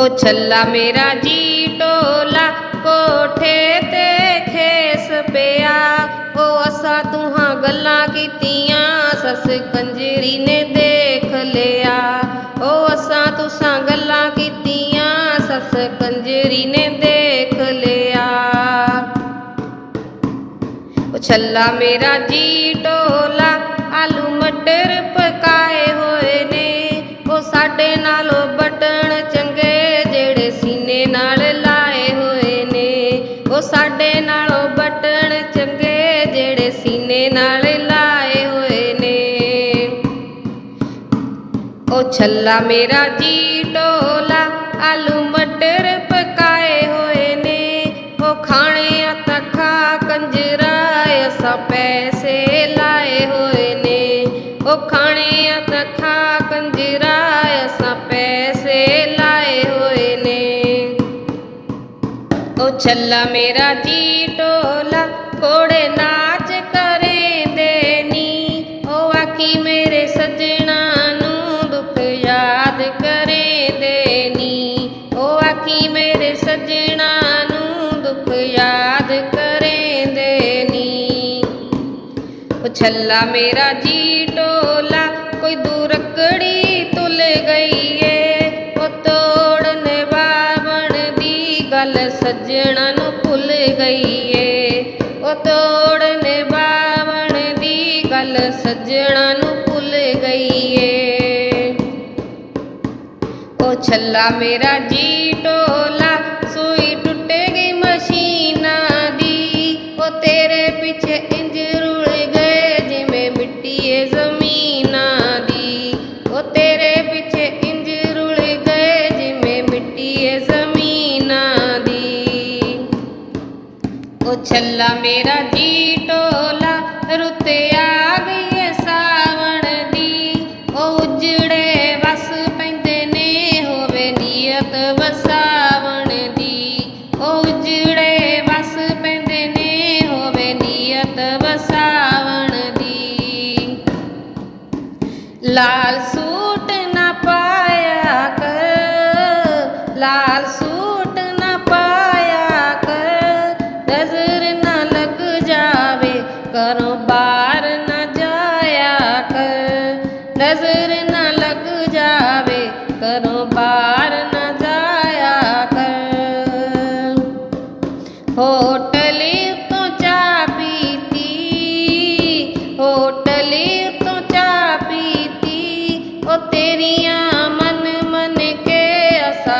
ओ छल्ला मेरा जी टोला, कोठे ते खेस पिया। ओ असा तुहा गल्ला कीतिया, सस कंजरी ने देख लिया। ओ असा तुसा गल्ला कीतिया, सस कंजरी ने देख लिया। छल्ला मेरा जी टोला, आलू मटर पकाए ਨਾਲੋਂ ਬਟਣ ਚੰਗੇ ਜਿਹੜੇ ਸੀਨੇ ਨਾਲ ਲਾਏ ਹੋਏ ਨੇ। ਉਹ ਛੱਲਾ ਮੇਰਾ ਜੀ ਟੋਲਾ, ਆਲੂ ਮਟਰ ਪਕਾਏ ਹੋਏ ਨੇ। ਉਹ ਖਾਣੇ ਆ ਤਾਂ ਖਾ ਕੰਜਰਾ, ਅਸਾਂ ਪੈਸੇ ਲਾਏ ਹੋਏ ਨੇ। ਉਹ ਖਾਣੇ ਆ ਤਾਂ छल्ला मेरा जी टोला, कोड़े नाच करे देनी। ओ आखी मेरे सजना नू दुख याद करे देनी। ओ आखी मेरे सजना नू दुख याद करे देनी। ओ छल्ला मेरा जी टोला, कोई दूरकड़ी तुल गई है ਦੀ ਸੱਜਣਾ ਨੂੰ ਭੁੱਲ ਗਈ ਏ ਉਹ ਤੋੜਨ ਬਾਵਣ ਦੀ ਗੱਲ ਸੱਜਣਾ ਨੂੰ ਭੁੱਲ ਗਈ ਏ ਉਹ ਛੱਲਾ ਮੇਰਾ ਜੀ ਟੋਲਾ ਉਹ ਛੱਲਾ ਮੇਰਾ ਜੀ ਟੋਲਾ, ਰੁੱਤ ਆ ਗਈ ਏ ਸਾਵਣ ਦੀ। ਉਹ ਉਜੜੇ ਵਸ ਪੈਂਦੇ ਨੇ, ਹੋਵੇ ਨੀਅਤ ਵਸਾਵਣ ਦੀ। ਉਹ ਉਜੜੇ ਵਸ ਪੈਂਦੇ ਨੇ, ਹੋਵੇ ਨੀਅਤ ਵਸਾਵਣ ਦੀ। ਲਾਲ नज़र न लग जावे, करो पार न जाया कर। होटली तो चा पीती, होटली तो चा पीती, ओ तेरिया मन मन के असा